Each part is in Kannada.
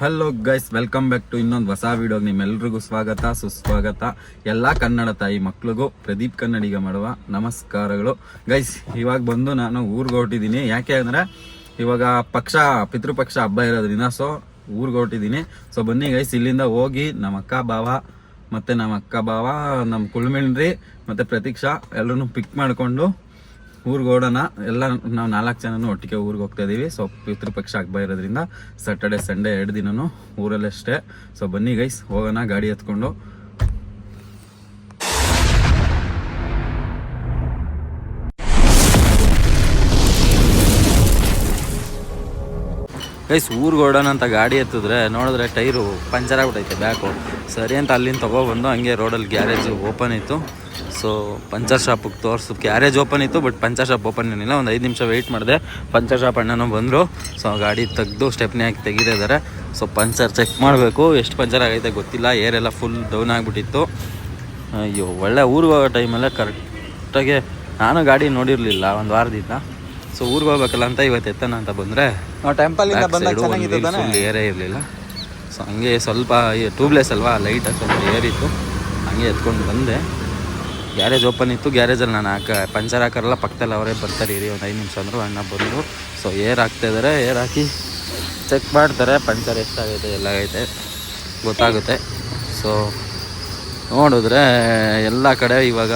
Hello guys welcome back to ಇನ್ನೊಂದು ಹೊಸ ವಿಡಿಯೋಗೆ ನಿಮ್ಮೆಲ್ಲರಿಗೂ ಸ್ವಾಗತ, ಸುಸ್ವಾಗತ. ಎಲ್ಲ ಕನ್ನಡ ತಾಯಿ ಮಕ್ಳಿಗೂ, ಪ್ರದೀಪ್ ಕನ್ನಡಿಗ ಮಾಡುವ ನಮಸ್ಕಾರಗಳು. ಗೈಸ್ ಇವಾಗ ಬಂದು ನಾನು ಊರಿಗೆ ಹೊರಟಿದ್ದೀನಿ ಯಾಕೆ ಅಂದ್ರೆ, ಇವಾಗ ಪಕ್ಷ, ಪಿತೃಪಕ್ಷ ಹಬ್ಬ ಇರೋದ್ರಿಂದ ಸೊ ಊರಿಗೆ ಹೊರಟಿದ್ದೀನಿ ಸೊ ಬನ್ನಿ ಗೈಸ್ ಇಲ್ಲಿಂದ ಹೋಗಿ ನಮ್ಮ ಅಕ್ಕ ಬಾವ ಮತ್ತೆ ನಮ್ಮ ಅಕ್ಕ ಬಾವ ನಮ್ಮ ಕುಳ್ಮಿಣ್ರಿ ಮತ್ತೆ ಪ್ರತೀಕ್ಷಾ ಎಲ್ಲರೂ ಪಿಕ್ ಮಾಡ್ಕೊಂಡು ಊರಿಗೆ ಓಡೋಣ. ಎಲ್ಲ ನಾವು ನಾಲ್ಕು ಜನನು ಒಟ್ಟಿಗೆ ಊರಿಗೆ ಹೋಗ್ತಾ ಇದೀವಿ. ಸೊ ಪಿತೃಪಕ್ಷ ಹಬ್ಬ ಇರೋದ್ರಿಂದ ಸ್ಯಾಟರ್ಡೆ ಸಂಡೇ ಎರಡು ಊರಲ್ಲಿ ಊರಲ್ಲಷ್ಟೇ ಸೊ ಬನ್ನಿ ಗೈಸ್ ಹೋಗೋಣ, ಗಾಡಿ ಎತ್ಕೊಂಡು. ಗೈಸ್ ಊರಿಗೆ ಓಡೋಣ ಅಂತ ಗಾಡಿ ಎತ್ತಿದ್ರೆ ನೋಡಿದ್ರೆ ಟೈರು ಪಂಚರ್ ಆಗ್ಬಿಟ್ಟೈತೆ ಬ್ಯಾಕು ಸರಿ ಅಂತ ಅಲ್ಲಿಂದ ತೊಗೊಬಂದು ಹಂಗೆ ರೋಡಲ್ಲಿ ಗ್ಯಾರೇಜು ಓಪನ್ ಇತ್ತು. ಸೊ ಪಂಚರ್ ಶಾಪಿಗೆ ತೋರಿಸು ಗ್ಯಾರೇಜ್ ಓಪನ್ ಇತ್ತು ಬಟ್ ಪಂಚರ್ ಶಾಪ್ ಓಪನ್ ಏನಿಲ್ಲ ಒಂದು ಐದು ನಿಮಿಷ ವೆಯ್ಟ್ ಮಾಡಿದೆ. ಪಂಚರ್ ಶಾಪ್ ಅಣ್ಣನೂ ಬಂದರು. ಸೊ ಗಾಡಿ ತೆಗೆದು ಸ್ಟೆಪ್ನೇ ಹಾಕಿ ತೆಗೀತಿದ್ದಾರೆ ಸೊ ಪಂಚರ್ ಚೆಕ್ ಮಾಡಬೇಕು. ಎಷ್ಟು ಪಂಚರ್ ಆಗೈತೆ ಗೊತ್ತಿಲ್ಲ. ಏರೆಲ್ಲ ಫುಲ್ ಡೌನ್ ಆಗಿಬಿಟ್ಟಿತ್ತು. ಅಯ್ಯೋ ಒಳ್ಳೆ ಊರಿಗೆ ಹೋಗೋ ಟೈಮಲ್ಲೇ ಕರೆಕ್ಟಾಗಿ ನಾನು ಗಾಡಿ ನೋಡಿರಲಿಲ್ಲ ಒಂದು ವಾರದಿಂದ. ಸೊ ಊರಿಗೆ ಹೋಗ್ಬೇಕಲ್ಲ ಅಂತ ಇವತ್ತು ಎತ್ತನ ಅಂತ ಬಂದರೆ ಫುಲ್ ಏರೇ ಇರಲಿಲ್ಲ. ಸೊ ಹಂಗೆ ಸ್ವಲ್ಪ ಟ್ಯೂಬ್ಲೆಸ್ ಅಲ್ವಾ? ಲೈಟಾಗಿ ಸ್ವಲ್ಪ ಏರಿತ್ತು. ಹಂಗೆ ಎತ್ಕೊಂಡು ಬಂದೆ. ಗ್ಯಾರೇಜ್ ಓಪನ್ ಇತ್ತು ಗ್ಯಾರೇಜಲ್ಲಿ ನಾನು ಹಾಕ, ಪಂಚರ್ ಹಾಕಾರಲ್ಲ ಪಕ್ಕದಲ್ಲಿ ಅವರೇ ಬರ್ತಾರೆ ಇರಿ ಒಂದು ಐದು ನಿಮಿಷ ಅಂದರು ಅಣ್ಣ ಬಂದು ಸೊ ಏರ್ ಹಾಕ್ತಾಯಿದ್ದಾರೆ ಏರ್ ಹಾಕಿ ಚೆಕ್ ಮಾಡ್ತಾರೆ, ಪಂಚರ್ ಎಷ್ಟಾಗೈತೆ ಎಲ್ಲ ಆಗೈತೆ ಗೊತ್ತಾಗುತ್ತೆ. ಸೊ ನೋಡಿದ್ರೆ ಎಲ್ಲ ಕಡೆ ಇವಾಗ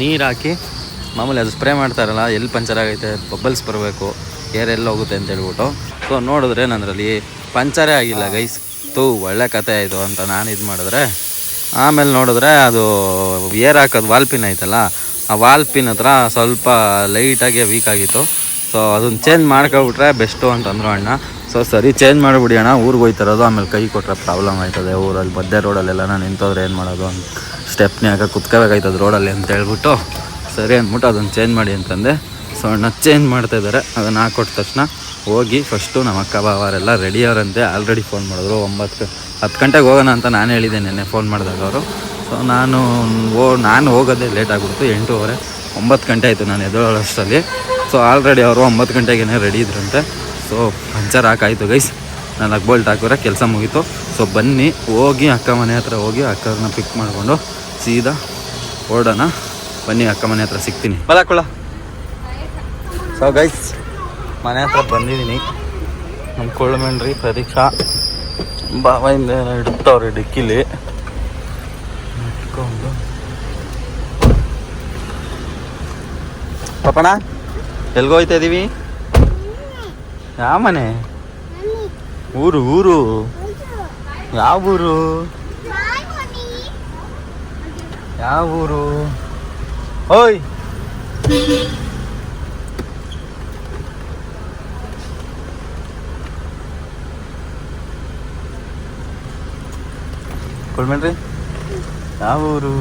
ನೀರು ಹಾಕಿ, ಮಾಮೂಲಿ ಅದು ಸ್ಪ್ರೇ ಮಾಡ್ತಾರಲ್ಲ, ಎಲ್ಲಿ ಪಂಚರ್ ಆಗೈತೆ ಬಬಲ್ಸ್ ಬರಬೇಕು ಏರ್ ಎಲ್ಲ ಹೋಗುತ್ತೆ ಅಂತ ಹೇಳ್ಬಿಟ್ಟು. ಸೊ ನೋಡಿದ್ರೆ ನನ್ನದರಲ್ಲಿ ಪಂಚರೇ ಆಗಿಲ್ಲ ಗೈಸ್ ತೂ ಒಳ್ಳೆ ಕತೆ ಆಯಿತು ಅಂತ ನಾನು ಇದು ಮಾಡಿದ್ರೆ. ಆಮೇಲೆ ನೋಡಿದ್ರೆ ಅದು ಏರ್ ಹಾಕೋದು ವಾಲ್ಪಿನ್ ಐತಲ್ಲ, ಆ ವಾಲ್ಪಿನ್ ಹತ್ರ ಸ್ವಲ್ಪ ಲೈಟಾಗಿ ವೀಕ್ ಆಗಿತ್ತು. ಸೊ ಅದನ್ನು ಚೇಂಜ್ ಮಾಡ್ಕೊಬಿಟ್ರೆ ಬೆಸ್ಟು ಅಂತಂದ್ರು ಅಣ್ಣ. ಸೊ ಸರಿ ಚೇಂಜ್ ಮಾಡಿಬಿಡಿ ಅಣ್ಣ. ಊರಿಗೆ ಹೋಯ್ತಿರೋದು, ಆಮೇಲೆ ಕೈ ಕೊಟ್ಟರೆ ಪ್ರಾಬ್ಲಮ್ ಆಯ್ತದೆ. ಊರಲ್ಲಿ ಮಧ್ಯೆ ರೋಡಲ್ಲೆಲ್ಲ ನಾನು ನಿಂತೋದ್ರೆ ಏನು ಮಾಡೋದು ಅಂತ. ಸ್ಟೆಪ್ನಿ ಹಾಕಿ ಕುತ್ಕೋಬೇಕಾಯ್ತದೆ ರೋಡಲ್ಲಿ ಅಂತ ಹೇಳ್ಬಿಟ್ಟು, ಸರಿ ಅಂದ್ಬಿಟ್ಟು ಅದನ್ನು ಚೇಂಜ್ ಮಾಡಿ ಅಂತಂದೆ. ಸೊ ಅಣ್ಣ ಚೇಂಜ್ ಮಾಡ್ತಾ ಇದ್ದಾರೆ. ಅದನ್ನು ಹಾಕೊಟ್ಟ ತಕ್ಷಣ ಹೋಗಿ ಫಸ್ಟು ನಮ್ಮ ಅಕ್ಕ ಬಾವರೆಲ್ಲ ರೆಡಿ ಅವರಂತೆ. ಆಲ್ರೆಡಿ ಫೋನ್ ಮಾಡಿದ್ರು. ಒಂಬತ್ತು ಹತ್ತು ಗಂಟೆಗೆ ಹೋಗೋಣ ಅಂತ ನಾನು ಹೇಳಿದ್ದೆ ನೆನ್ನೆ ಫೋನ್ ಮಾಡಿದಾಗ ಅವರು. ಸೊ ನಾನು ಓ ನಾನು ಹೋಗೋದೇ ಲೇಟ್ ಆಗಿಬಿಡ್ತು, ಎಂಟೂವರೆ, ಒಂಬತ್ತು ಗಂಟೆ ಆಯಿತು ನಾನು ಎದುರಷ್ಟಲ್ಲಿ ಸೊ ಆಲ್ರೆಡಿ ಅವರು ಒಂಬತ್ತು ಗಂಟೆಗೇ ರೆಡಿ ಇದ್ರಂತೆ. ಸೊ ಪಂಚರ್ ಹಾಕಾಯಿತು ಗೈಸ್ ನಾನು ಬೋಲ್ಟ್ ಹಾಕಿದ್ರೆ ಕೆಲಸ ಮುಗೀತು. ಸೊ ಬನ್ನಿ, ಹೋಗಿ ಅಕ್ಕ ಮನೆ ಹತ್ರ ಹೋಗಿ ಅಕ್ಕನ ಪಿಕ್ ಮಾಡಿಕೊಂಡು ಸೀದಾ ಓಡೋಣ. ಬನ್ನಿ, ಅಕ್ಕ ಮನೆ ಹತ್ರ ಸಿಗ್ತೀನಿ. ಬಲಾಕೊಳ್ಳ ಸೊ ಗೈಸ್ ಮನೆ ಹತ್ರ ಬಂದಿದ್ದೀನಿ. ನಮ್ಮ ಕೊಳ್ಳಮೆಣ್ರಿ ಪರೀಕ್ಷಾ. ಬಾವಿಂದ ಇಡ್ತಾವ್ರಿ ಡಿಕ್ಕಿಲಿ. ಇಟ್ಕೊಂಡು. ಪಾಪಣ ಎಲ್ಗೋಯ್ತಾ ಇದೀವಿ? ಯಾವ ಮನೆ ಊರು ಊರು. ಯಾವ ಊರು? ಯಾವ ಊರು? ಓಯ್. ಕೊಡ್ಮೇನ್ರಿ ಯಾವ ಊರು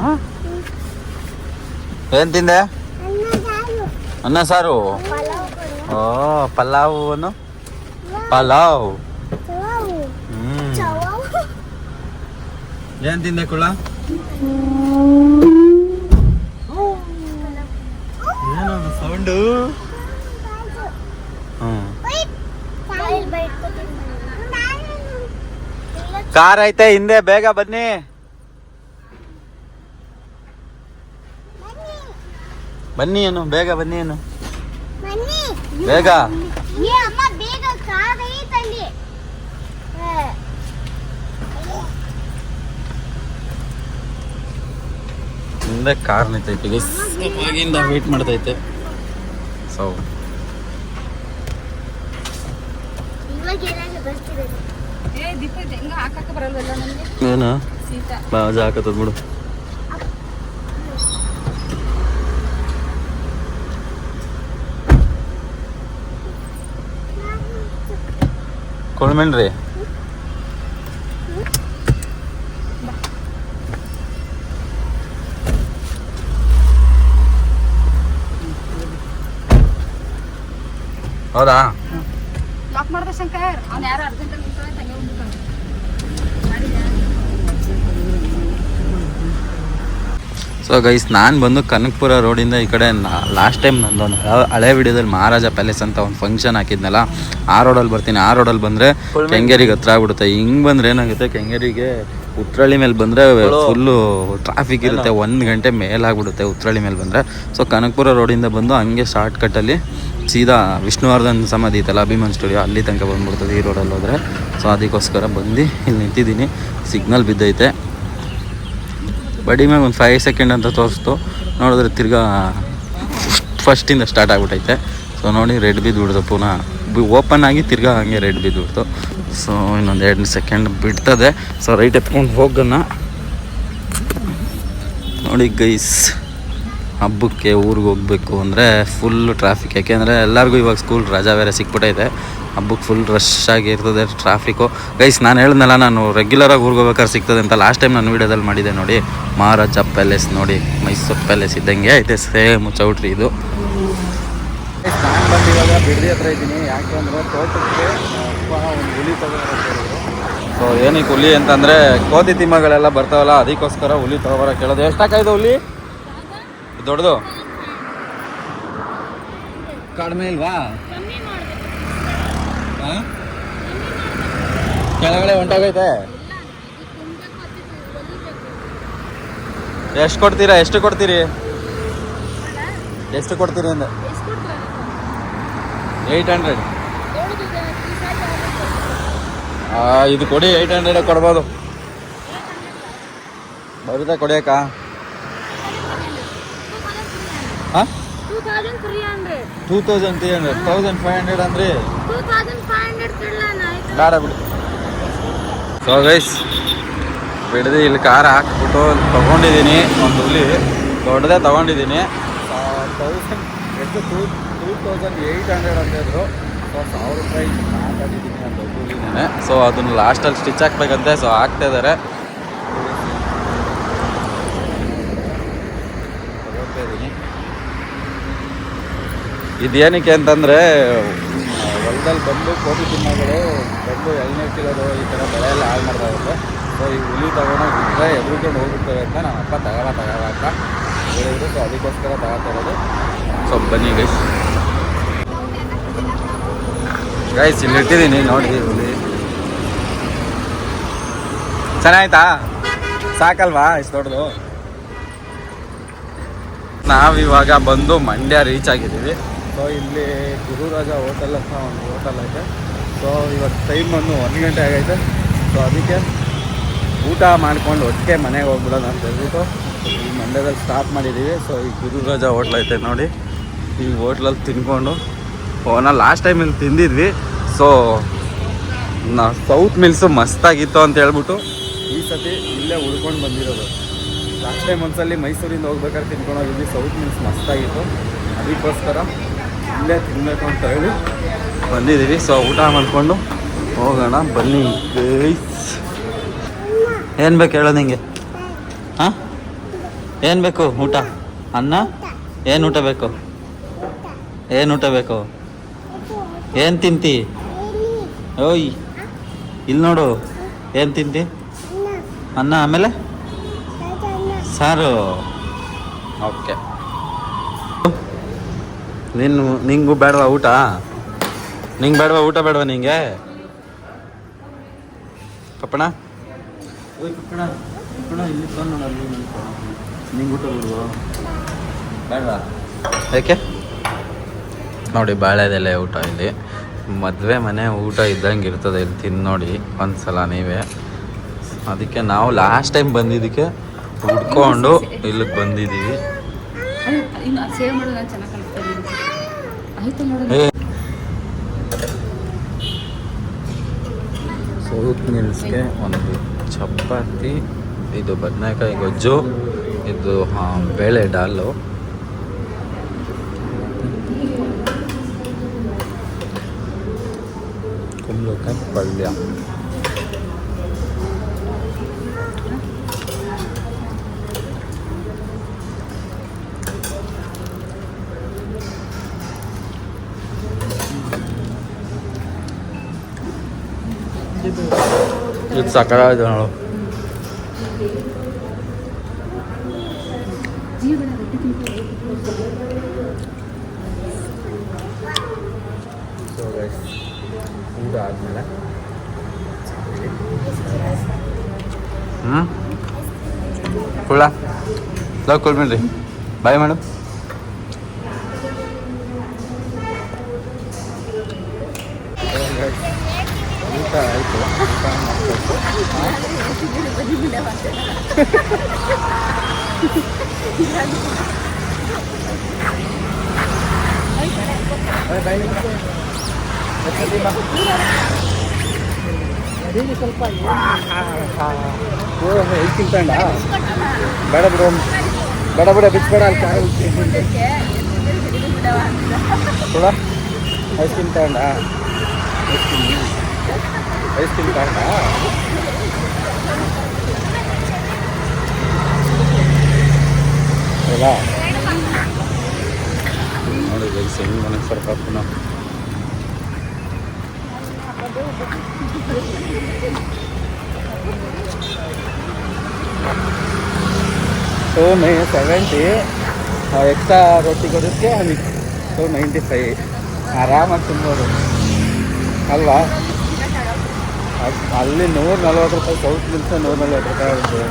ಹ? ಏನ್ ತಿಂದೆ ಅನ್ನ ಸಾರು ಓ ಪಲಾವ್ ಅನ್ನು ಪಲಾವ್ ಹ್ಮ್ ಏನ್ ತಿಂದೆ ಕುಳ ಏನದು ಸೌಂಡು ಹ್ಮ್ ಕಾರ್ ಐತೆ ಹಿಂದೆ ಬೇಗ ಬನ್ನಿ. ಬನ್ನಿ ಏನು ಬೇಗ ಬನ್ನಿ ಏನು ಬೇಗ. ಹಿಂದೆ ಕಾರ್ ನಿಂತೈತೆ ಆಗಿಂದ ವೇಟ್ ಮಾಡ್ತೈತೆ. ಸೊ ಏನು? ಬಾಜಾ ಹಾಕತ್ತದ ಬಿಡು. ಕೊಳ್ಮೇನ್ರಿ ಹೌದಾ? ಲಾಕ್ ಮಾಡ್ದೆ ಶಂಕರ್. ಅವ್ನು ಯಾರು ಅರ್ಜೆಂಟ್ ನಿಂತಾನೆ ತಂಗೆ ಹೋಗ್ಬಿಟ್ಟು ಸೊ ಗೈಸ್ ನಾನು ಬಂದು ಕನಕಪುರ ರೋಡಿಂದ ಈ ಕಡೆ ಲಾಸ್ಟ್ ಟೈಮ್ ನಂದೊಂದು ಹಳೆ- ಹಳೆ ವಿಡಿಯೋದಲ್ಲಿ ಮಹಾರಾಜ ಪ್ಯಾಲೇಸ್ ಅಂತ ಒಂದು ಫಂಕ್ಷನ್ ಹಾಕಿದ್ನಲ್ಲ ಆ ರೋಡಲ್ಲಿ ಬರ್ತೀನಿ ಆ ರೋಡಲ್ಲಿ ಬಂದರೆ ಕೆಂಗೇರಿಗೆ ಹತ್ರ ಆಗ್ಬಿಡುತ್ತೆ. ಹಿಂಗೆ ಬಂದರೆ ಏನಾಗುತ್ತೆ ಕೆಂಗೇರಿಗೆ ಉತ್ರಳ್ಳಿ ಮೇಲೆ ಬಂದರೆ ಫುಲ್ಲು ಟ್ರಾಫಿಕ್ ಇರುತ್ತೆ. ಒಂದು ಗಂಟೆ ಮೇಲಾಗ್ಬಿಡುತ್ತೆ ಉತ್ರಳ್ಳಿ ಮೇಲೆ ಬಂದರೆ. ಸೊ ಕನಕಪುರ ರೋಡಿಂದ ಬಂದು ಹಂಗೆ ಶಾರ್ಟ್ ಕಟ್ಟಲ್ಲಿ ಸೀದಾ ವಿಷ್ಣುವರ್ಧನ್ ಸಮಾಧಿ ಐತಲ್ಲ ಅಭಿಮಾನ್ ಸ್ಟುಡಿಯೋ ಅಲ್ಲಿ ತನಕ ಬಂದ್ಬಿಡ್ತದೆ ಈ ರೋಡಲ್ಲಿ ಹೋದರೆ. ಸೊ ಅದಕ್ಕೋಸ್ಕರ ಬಂದು ಇಲ್ಲಿ ನಿಂತಿದ್ದೀನಿ. ಸಿಗ್ನಲ್ ಬಿದ್ದೈತೆ. ಬಡಿ ಮ್ಯಾಗ ಒಂದು ಫೈವ್ ಸೆಕೆಂಡ್ ಅಂತ ತೋರಿಸ್ತು. ನೋಡಿದ್ರೆ ತಿರ್ಗಾ ಫಸ್ಟಿಂದ ಸ್ಟಾರ್ಟ್ ಆಗ್ಬಿಟ್ಟೈತೆ. ಸೊ ನೋಡಿ ರೆಡ್ ಬಿದ್ದುಬಿಡ್ತು ಪುನಃ. ಓಪನ್ ಆಗಿ ತಿರ್ಗಾ ಹಂಗೆ ರೆಡ್ ಬಿದ್ದುಬಿಡ್ತು. ಸೊ ಇನ್ನೊಂದು ಎರಡು ಸೆಕೆಂಡ್ ಬಿಡ್ತದೆ. ಸೊ ರೈಟ್ ಎತ್ಕೊಂಡು ಹೋಗೋಣ. ನೋಡಿ ಗೈಸ್ ಹಬ್ಬಕ್ಕೆ, ಊರಿಗೆ ಹೋಗ್ಬೇಕು ಅಂದರೆ ಫುಲ್ ಟ್ರಾಫಿಕ್ ಯಾಕೆಂದರೆ ಎಲ್ಲರಿಗೂ ಇವಾಗ ಸ್ಕೂಲ್ ರಜಾ ಬೇರೆ ಸಿಕ್ಬಿಟ್ಟೈತೆ. ಹಬ್ಬಕ್ಕೆ ಫುಲ್ ರಶ್ ಆಗಿರ್ತದೆ ಟ್ರಾಫಿಕ್ಕು ಗೈಸ್ ನಾನು ಹೇಳಿದ್ನಲ್ಲ, ನಾನು ರೆಗ್ಯುಲರಾಗಿ ಊರಿಗೆ ಹೋಗ್ಬೇಕಾದ್ರೆ ಸಿಗ್ತದೆ ಅಂತ ಲಾಸ್ಟ್ ಟೈಮ್ ನಾನು ವೀಡಿಯೋದಲ್ಲಿ ಮಾಡಿದೆ ನೋಡಿ. ಮಹಾರಾಜ ಪ್ಯಾಲೇಸ್ ನೋಡಿ, ಮೈಸೂರು ಪ್ಯಾಲೇಸ್ ಇದ್ದಂಗೆ ಐತೆ ಸೇಮ್ ಚೌಟ್ರಿ ಇದು. ಸೊ ಏನಕ್ಕೆ ಹುಲಿ ಅಂತಂದರೆ ಕೋತಿ ತಿಮ್ಮಗಳೆಲ್ಲ ಬರ್ತಾವಲ್ಲ, ಅದಕ್ಕೋಸ್ಕರ ಹುಲಿ ತಗೋಬರ ಕೇಳೋದು. ಎಷ್ಟಾಕಾಯ್ದು ಹುಲಿ? ದೊಡ್ಡದು? ಕಡಿಮೆ ಇಲ್ವಾ? ಕೆಳಗಡೆ ಉಂಟಾಗೈತೆ? ಎಷ್ಟು ಕೊಡ್ತೀರಾ? ಎಷ್ಟು ಕೊಡ್ತೀರಿ? ಎಷ್ಟು ಕೊಡ್ತೀರಿ ಅಂದ್ರೆ ಏಯ್ಟ್ ಹಂಡ್ರೆಡ್ ಇದು ಕೊಡಿ ಏಯ್ಟ್ ಹಂಡ್ರೆಡ್ ಕೊಡ್ಬೋದು. ಬರುತ್ತೆ ಕೊಡಿಯಕ್ಕ? Two thousand three hundred two thousand three hundred thousand five hundred ಅಂದ್ರಿ? ಆಯ್ತು? ಬೇಡ ಬಿಡಿ. ಸೊ ಗೈಸ್ ಬಿಡದಿ ಇಲ್ಲಿ ಕಾರ್ ಹಾಕ್ಬಿಟ್ಟು ತಗೊಂಡಿದ್ದೀನಿ. ಒಂದು ಹುಲಿ. ದೊಡ್ಡದೇ ತಗೊಂಡಿದ್ದೀನಿ. ತೌಸಂಡ್ ಎಷ್ಟು two two thousand eight hundred ಅಂತ ಇದ್ರು. ಸೊ ಸಾವಿರ ರೂಪಾಯಿ ದೊಡ್ಡ ಹುಲಿನೇ. ಸೊ ಅದನ್ನು ಲಾಸ್ಟಲ್ಲಿ ಸ್ಟಿಚ್ ಹಾಕ್ಬೇಕಂತೆ. ಸೊ ಹಾಕ್ತಾ ಇದ್ದಾರೆ ತಗೊಳ್ತಾ ಇದ್ದೀನಿ ಇದೇನಕ್ಕೆ ಅಂತಂದರೆ, ಹೊಲದಲ್ಲಿ ಬಂದು ಕೋಟಿ ತಿನ್ನಗಳು ಬಂದು ಎಳ್ನೀರು ಕಿಲೋದು ಈ ಥರ ಬೆಳೆ ಎಲ್ಲ ಹಾಳು ಮಾಡ್ತಾ ಇರುತ್ತೆ. ಸೊ ಈ ಹುಲಿ ತಗೊಂಡೋಗಿ ಬಿಟ್ಟರೆ ಎದುರುಕೊಂಡು ಹೋಗ್ಬಿಡ್ತೇವೆ ಅಂತ ನಮ್ಮ ಅಪ್ಪ ತಗಳ ತಗೋಳ ಅಂತ ಹೇಳಿದ್ರು. ಸೊ ಅದಕ್ಕೋಸ್ಕರ ತಗೋತಾ ಇರೋದು. ಸೊ ಬನ್ನಿ ಗೈಸ್ ಗೈಸ್ ಇಲ್ಲಿ ಇಟ್ಟಿದ್ದೀನಿ. ನೋಡಿ ಹುಲಿ? ಚೆನ್ನಾಯ್ತಾ? ಸಾಕಲ್ವಾ? ಇಷ್ಟು ದೊಡ್ಡದು? ನಾವಿವಾಗ ಬಂದು ಮಂಡ್ಯ ರೀಚ್ ಆಗಿದ್ದೀವಿ. ಸೊ ಇಲ್ಲಿ ಗುರುರಾಜ ಹೋಟೆಲ್ ಅಂತ ಒಂದು ಹೋಟೆಲ್ ಐತೆ. ಸೊ ಇವತ್ತು ಟೈಮ್ ಒಂದು ಗಂಟೆ ಆಗೈತೆ. ಸೊ ಅದಕ್ಕೆ ಊಟ ಮಾಡ್ಕೊಂಡು ಒಟ್ಟಿಗೆ ಮನೆಗೆ ಹೋಗ್ಬಿಡೋಣ ಅಂತ ಹೇಳ್ಬಿಟ್ಟು ಈ ಮಂಡ್ಯದಲ್ಲಿ ಸ್ಟಾಪ್ ಮಾಡಿದ್ದೀವಿ. ಸೊ ಈ ಗುರುರಾಜ ಹೋಟ್ಲ್ ಐತೆ ನೋಡಿ. ಈ ಹೋಟ್ಲಲ್ಲಿ ತಿನ್ಕೊಂಡು ಓನ ಲಾಸ್ಟ್ ಟೈಮ್ ಇಲ್ಲಿ ತಿಂದಿದ್ವಿ. ಸೊ ನಾ ಸೌತ್ ಮಿಲ್ಸು ಮಸ್ತಾಗಿತ್ತು ಅಂತ ಹೇಳ್ಬಿಟ್ಟು ಈ ಸತಿ ಇಲ್ಲೇ ಉಳ್ಕೊಂಡು ಬಂದಿರೋದು. ಲಾಸ್ಟ್ ಟೈಮ್ ಒಂದ್ಸಲಿ ಮೈಸೂರಿಂದ ಹೋಗ್ಬೇಕಾದ್ರೆ ತಿನ್ಕೊಂಡು ಹೋಗಿದ್ವಿ. ಸೌತ್ ಮಿಲ್ಸ್ ಮಸ್ತಾಗಿತ್ತು. ಅದಕ್ಕೋಸ್ಕರ ಇಲ್ಲೇ ತಿನ್ನಬೇಕು ಅಂತ ಹೇಳಿ ಬಂದಿದ್ದೀವಿ. ಸೊ ಊಟ ಮಾಡಿಕೊಂಡು ಹೋಗೋಣ. ಬನ್ನಿ ಏನು ಬೇಕು ಹೇಳೋ ನಿಂಗೆ? ಹಾಂ? ಏನು ಬೇಕು ಊಟ? ಅನ್ನ? ಏನು ಊಟ ಬೇಕು? ಏನು ಊಟ ಬೇಕು? ಏನು ತಿಂತಿ? ಓಯ್ ಇಲ್ಲಿ ನೋಡು. ಏನು ತಿಂತಿ? ಅನ್ನ ಆಮೇಲೆ? ಸಾರು. ಓಕೆ. ನೀನು ನಿಂಗೂ ಬೇಡವಾ ಊಟ? ನಿಂಗೆ ಬೇಡವಾ ಊಟ ಬೇಡವಾ ನಿಂಗೆ? ಪಪ್ಪಣ ನಿಂಗೆ ಊಟ ಬಿಡುವ? ಬೇಡವಾ? ಯಾಕೆ? ನೋಡಿ ಬಾಳೆದೆಲೆ ಊಟ ಇಲ್ಲಿ. ಮದುವೆ ಮನೆ ಊಟ ಇದ್ದಂಗೆ ಇರ್ತದೆ ಇಲ್ಲಿ ತಿಂದು ನೋಡಿ ಒಂದ್ಸಲ ನೀವೇ. ಅದಕ್ಕೆ ನಾವು ಲಾಸ್ಟ್ ಟೈಮ್ ಬಂದಿದ್ದಕ್ಕೆ ಹುಡ್ಕೊಂಡು ಇಲ್ಲಿಗೆ ಬಂದಿದ್ದೀವಿ. ಸೌತ್ ಮಿಲ್ಸ್ಗೆ ಒಂದು ಚಪಾತಿ ಇದು ಬದನೆಕಾಯಿ ಗೊಜ್ಜು ಇದು ಬೇಳೆ ಡಾಲು. ಕುಂಬಳಕಾಯಿ ಪಲ್ಯ. ഇത് സക്കര ഇതാണോ ಆದ್ಮೇಲೆ ಹ್ಞೂ ಕುಳ್ಳ ಕುಳ್ಬಿಡ್ರಿ ಬಾಯ್ ಮೇಡಮ್ ಸ್ವಲ್ಪ ತಿಂತಂಡ ಬೇಡ ಬಿಡು ಬೇಡ ಬಿಡ ಬಿಚ್ಬೇಡ ಅಲ್ಲಿ ಖಾರ ಕೂಡ ಐಸ್ ಕ್ರೀಮ್ ತಗೊಂಡ ಐಸ್ ಕ್ರೀಮ್ ಐಸ್ ಕ್ರೀಮ್ ತಗೊಂಡ ಹೌದಾ ನೋಡಿ ಗೈಸ್ ಹೆಂಗೆ ಮನೆಗೆ ಸ್ವಲ್ಪ ಪುನಃ ಟೂ ನೈ ಸೆವೆಂಟಿ ಎಕ್ಸ್ಟ್ರಾ ರೊಟ್ಟಿ ಕೊಡೋದಕ್ಕೆ ಸೊ ನೈಂಟಿ ಫೈವ್ ಆರಾಮಾಗಿ ತಿನ್ಬೋದು. ಅಲ್ವಾ? ಅಲ್ಲಿ ನೂರ ನಲ್ವತ್ತು ರೂಪಾಯಿ ಸೌತ್ ಮಿಲ್ಸ್ ನೂರ ನಲ್ವತ್ತು ರೂಪಾಯಿ ಆಗುತ್ತೆ.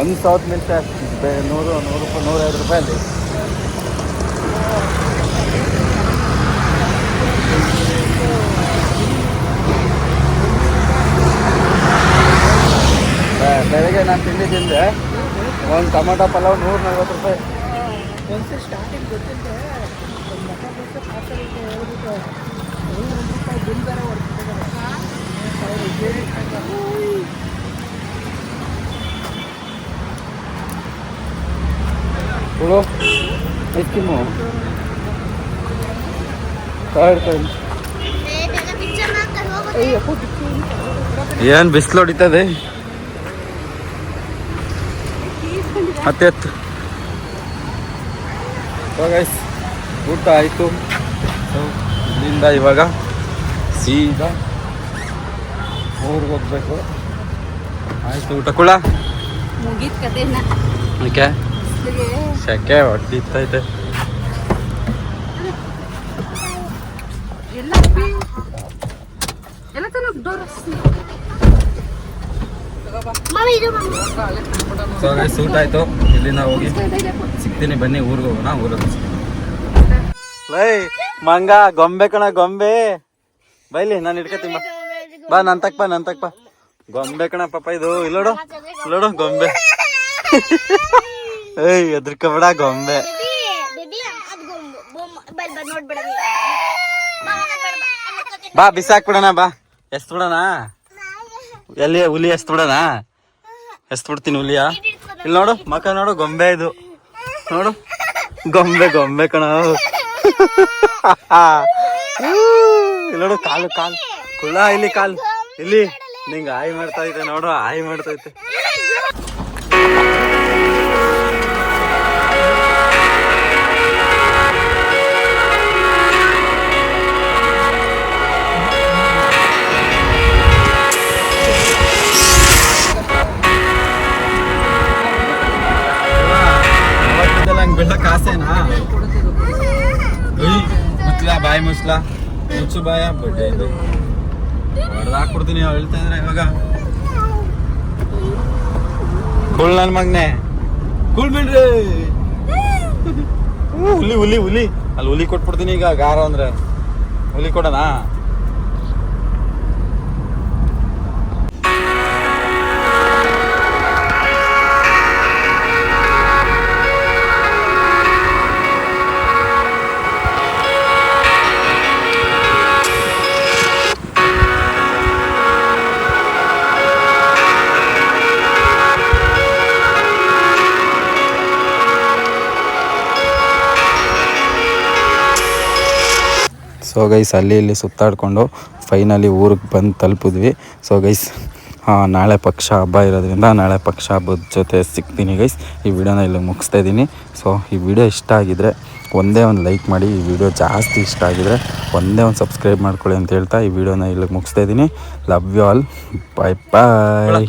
ಒಂದು ಸೌತ್ ಮಿಲ್ಸ್ ಬೆ, ನೂರು ನೂರು ರೂಪಾಯಿ, ನೂರೈವತ್ತು ರೂಪಾಯಿ ಅಲ್ಲಿ. ಬೆಳಗ್ಗೆ ನಾನು ತಿಂಡಿ ತಿಂದೆ, ಒಂದು ಟೊಮೊಟೊ ಪಲಾವ್ ನೂರ ನಲ್ವತ್ತು ರೂಪಾಯಿ ಐಸ್ ಕ್ರೀಮು ಥರ್ಡ್ ಟೈಮ್ ಏನು ಬಿಸಿಲು ಹೊಡಿತದೆ? ಮತ್ತೆ ಗೈಸ್ ಊಟ ಆಯಿತು. ಸೊ ಇಲ್ಲಿಂದ ಇವಾಗ ಸೀದಾ ಊರಿಗೆ ಹೋಗ್ಬೇಕು. ಆಯ್ತು ಊಟ ಕೂಡ ಮುಗಿತ್ ಕತೆ ಓಕೆ ಸೆಕೆ ಹೊಡಿತೈತೆ ಎಲ್ಲ ಆಯ್ತು. ಇಲ್ಲಿಂದ ಹೋಗಿ ಸಿಗ್ತೀನಿ. ಬನ್ನಿ ಊರಿಗೆ ಹೋಗೋಣ. ಊರಲ್ಲಿ ಲೈ ಮಂಗ ಗೊಂಬೆ ಕಣ ಗೊಂಬೆ. ಬೈಲಿ ನಾನು ಇಟ್ಕೋತೀನಿ ಬಾ. ಬಾ ನನ್ ತಕ್ ಬಾ ನನ್ ತಕ್ ಬಾ. ಗೊಂಬೆ ಕಣ ಪಾಪ ಇದು. ಇಲ್ಲೋಡು ಇಲ್ಲೋಡು ಗೊಂಬೆ. ಏಯ್, ಎದ್ರಕಬೇಡ, ಗೊಂಬೆ. ಬಾ, ಬಿಸಾಕ್ಬಿಡಣ, ಬಾ. ಎಷ್ಟ್ ಬಿಡೋಣ ಎಲ್ಲಿ, ಹುಲಿ ಎಷ್ಟ್ ಬಿಡೋಣ ಎಷ್ಟ್ ಬಿಡ್ತೀನಿ ಹುಲಿಯ. ಇಲ್ಲಿ ನೋಡು, ಮಕ ನೋಡು, ಗೊಂಬೆ ಇದು. ನೋಡು. ಗೊಂಬೆ ಗೊಂಬೆ ಕಣ. ಇಲ್ಲಿ ನೋಡು, ಕಾಲು ಕಾಲು. ಕುಳ್ಳ ಇಲ್ಲಿ ಕಾಲು. ಇಲ್ಲಿ. ನಿಂಗೆ ಆಯಿ ಮಾಡ್ತಾ ಐತೆ ನೋಡು, ಆಯಿ ಮಾಡ್ತಾ ಮುಚ್ಲ ಮುಚ್ಚು ಬಾಯ ಬಡ್ಡೆ ಇದು. ಹೊಡೆದು ಹಾಕ್ಬಿಡ್ತೀನಿ ಹೇಳ್ತಾ ಇದ್ರೆ ಇವಾಗ. ಕುಳ್ ನನ್ ಮಗ್ನೆ. ಕುಳ್ ಹುಲಿ ಹುಲಿ ಹುಲಿ. ಅಲ್ಲಿ ಹುಲಿ ಕೊಟ್ಬಿಡ್ತೀನಿ ಈಗ, ಗಾರ ಅಂದ್ರೆ. ಹುಲಿ ಕೊಡೋಣ ಸೊ ಗೈಸ್ ಅಲ್ಲಿ ಇಲ್ಲಿ ಸುತ್ತಾಡಿಕೊಂಡು ಫೈನಲಿ ಊರಿಗೆ ಬಂದು ತಲುಪಿದ್ವಿ. ಸೊ ಗೈಸ್ ಹಾಂ, ನಾಳೆ ಪಕ್ಷ ಹಬ್ಬ ಇರೋದ್ರಿಂದ ನಾಳೆ ಪಕ್ಷ ಹಬ್ಬದ ಜೊತೆ ಸಿಗ್ತೀನಿ ಗೈಸ್ ಈ ವಿಡಿಯೋನ ಇಲ್ಲಿ ಮುಗಿಸ್ತಾ ಇದ್ದೀನಿ. ಸೊ ಈ ವಿಡಿಯೋ ಇಷ್ಟ ಆಗಿದ್ರೆ ಒಂದೇ ಒಂದು ಲೈಕ್ ಮಾಡಿ, ಈ ವಿಡಿಯೋ ಜಾಸ್ತಿ ಇಷ್ಟ ಆಗಿದ್ರೆ ಒಂದೇ ಒಂದು ಸಬ್ಸ್ಕ್ರೈಬ್ ಮಾಡ್ಕೊಳ್ಳಿ ಅಂತ ಹೇಳ್ತಾ ಈ ವಿಡಿಯೋನ ಇಲ್ಲಿಗೆ ಮುಗಿಸ್ತಾ ಇದ್ದೀನಿ. Love you all bye bye